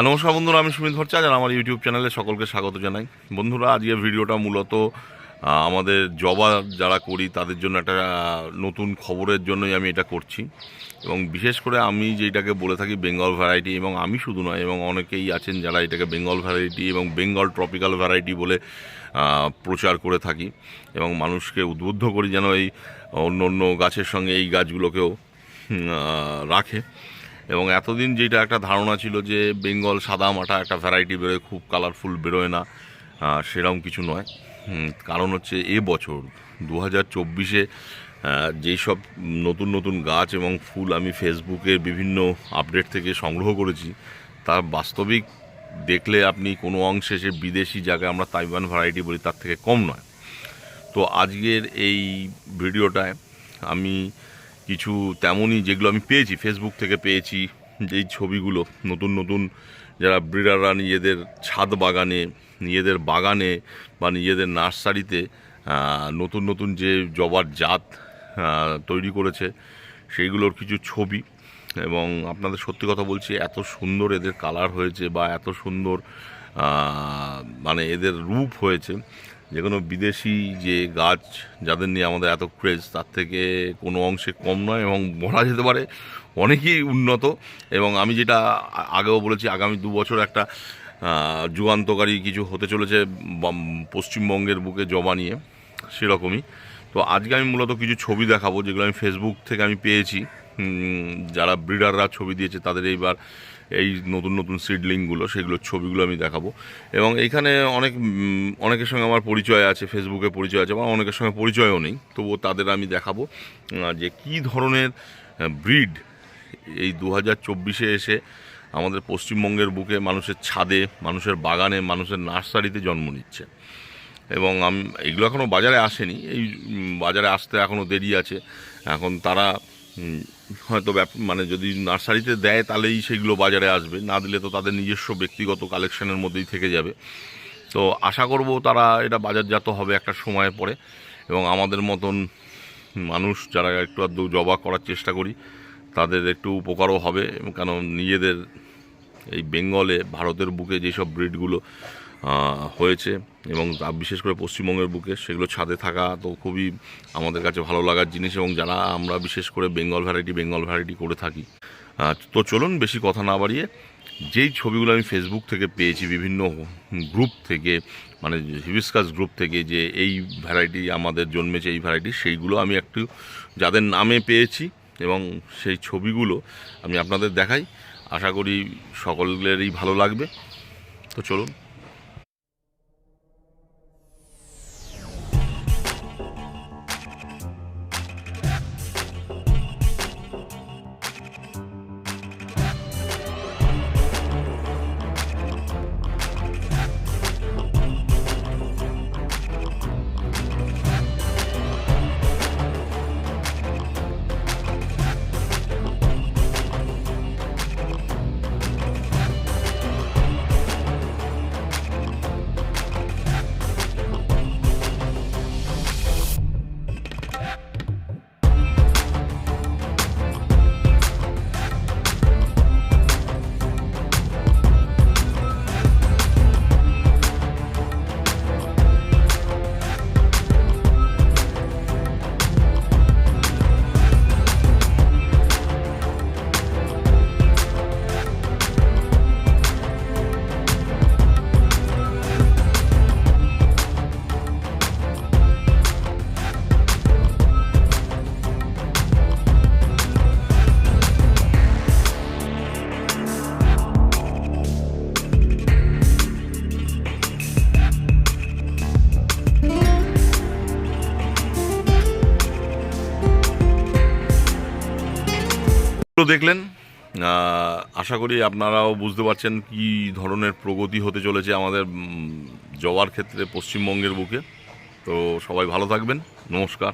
আহ, নমস্কার বন্ধুরা আমি সুমিত ভট্টাচার্য আর আমার ইউটিউব চ্যানেলে সকলকে স্বাগত জানাই। বন্ধুরা আজকের ভিডিওটা মূলত আমাদের জবা যারা করি তাদের জন্য একটা নতুন খবরের জন্যই আমি এটা করছি। এবং বিশেষ করে আমি যেটাকে বলে থাকি বেঙ্গল ভ্যারাইটি এবং আমি শুধু নয় এবং অনেকেই আছেন যারা এটাকে বেঙ্গল ভ্যারাইটি এবং বেঙ্গল ট্রপিক্যাল ভ্যারাইটি বলে প্রচার করে থাকি এবং মানুষকে উদ্বুদ্ধ করি যেন এই অন্য অন্য গাছের সঙ্গে এই গাছগুলোকেও রাখে। এবং এতদিন যেটা একটা ধারণা ছিল যে বেঙ্গল সাদা মাটা একটা ভ্যারাইটি বেরোয়, খুব কালারফুল বেরোয় না সেরকম কিছু নয়। কারণ হচ্ছে এ বছর দু হাজার চব্বিশে যেই সব নতুন নতুন গাছ এবং ফুল আমি ফেসবুকে বিভিন্ন আপডেট থেকে সংগ্রহ করেছি, তার বাস্তবিক দেখলে আপনি কোনো অংশে সে বিদেশি জায়গায় আমরা তাইওয়ান ভ্যারাইটি বলি, তার থেকে কম নয়। তো আজকের এই ভিডিওটায় আমি কিছু তেমনই যেগুলো আমি পেয়েছি ফেসবুক থেকে পেয়েছি, যেই ছবিগুলো, নতুন নতুন যারা ব্রিডাররা নিজেদের ছাদ বাগানে, নিজেদের বাগানে বা নিজেদের নার্সারিতে নতুন নতুন যে জবার জাত তৈরি করেছে, সেইগুলোর কিছু ছবি। এবং আপনাদের সত্যি কথা বলছি, এত সুন্দর এদের কালার হয়েছে বা এত সুন্দর মানে এদের রূপ হয়েছে। যে কোনো বিদেশি যে গাছ যাদের নিয়ে আমাদের এত ক্রেজ তার থেকে কোনো অংশে কম নয় এবং বলা যেতে পারে অনেকই উন্নত। এবং আমি যেটা আগেও বলেছি, আগামী বছর একটা যুগান্তকারী কিছু হতে চলেছে পশ্চিমবঙ্গের বুকে জমা নিয়ে, সেরকমই। তো আজকে আমি মূলত কিছু ছবি দেখাবো যেগুলো আমি ফেসবুক থেকে আমি পেয়েছি। যারা ব্রিডাররা ছবি দিয়েছে, তাদের এইবার এই নতুন নতুন সিডলিংগুলো সেগুলোর ছবিগুলো আমি দেখাবো। এবং এইখানে অনেক অনেকের সঙ্গে আমার পরিচয় আছে ফেসবুকে পরিচয় আছে, আমার অনেকের সঙ্গে পরিচয়ও নেই। তবুও তাদের আমি দেখাবো যে কী ধরনের ব্রিড এই দু হাজার চব্বিশে এসে আমাদের পশ্চিমবঙ্গের বুকে মানুষের ছাদে, মানুষের বাগানে, মানুষের নার্সারিতে জন্ম নিচ্ছে। এবং আমি, এগুলো এখনও বাজারে আসেনি, এই বাজারে আসতে এখনও দেরি আছে। এখন তারা হয়তো মানে যদি নার্সারিতে দেয় তাহলেই সেগুলো বাজারে আসবে। না দিলে তো তাদের নিজস্ব ব্যক্তিগত কালেকশনের মধ্যেই থেকে যাবে। তো আশা করব তারা এটা বাজারজাত হবে একটা সময়ের পরে এবং আমাদের মতন মানুষ যারা একটু আধটু জবা করার চেষ্টা করি, তাদের একটু উপকারও হবে। কারণ নিজেদের এই বেঙ্গলে, ভারতের বুকে যেসব ব্রিডগুলো হয়েছে এবং বিশেষ করে পশ্চিমবঙ্গের বুকে সেগুলো ছাদে থাকা তো খুবই আমাদের কাছে ভালো লাগার জিনিস এবং যারা আমরা বিশেষ করে বেঙ্গল ভ্যারাইটি বেঙ্গল ভ্যারাইটি করে থাকি তো চলুন বেশি কথা না বাড়িয়ে যেই ছবিগুলো আমি ফেসবুক থেকে পেয়েছি, বিভিন্ন গ্রুপ থেকে মানে হিবিস্কাস গ্রুপ থেকে যে এই ভ্যারাইটি আমাদের জন্মেছে, এই ভ্যারাইটি সেইগুলো আমি একটু যাদের নামে পেয়েছি এবং সেই ছবিগুলো আমি আপনাদের দেখাই। আশা করি সকলেরই ভালো লাগবে। তো চলুন। তো দেখলেন আশা করি আপনারাও বুঝতে পারছেন কি ধরনের প্রগতি হতে চলেছে আমাদের জবার ক্ষেত্রে পশ্চিমবঙ্গের বুকে। তো সবাই ভালো থাকবেন। নমস্কার।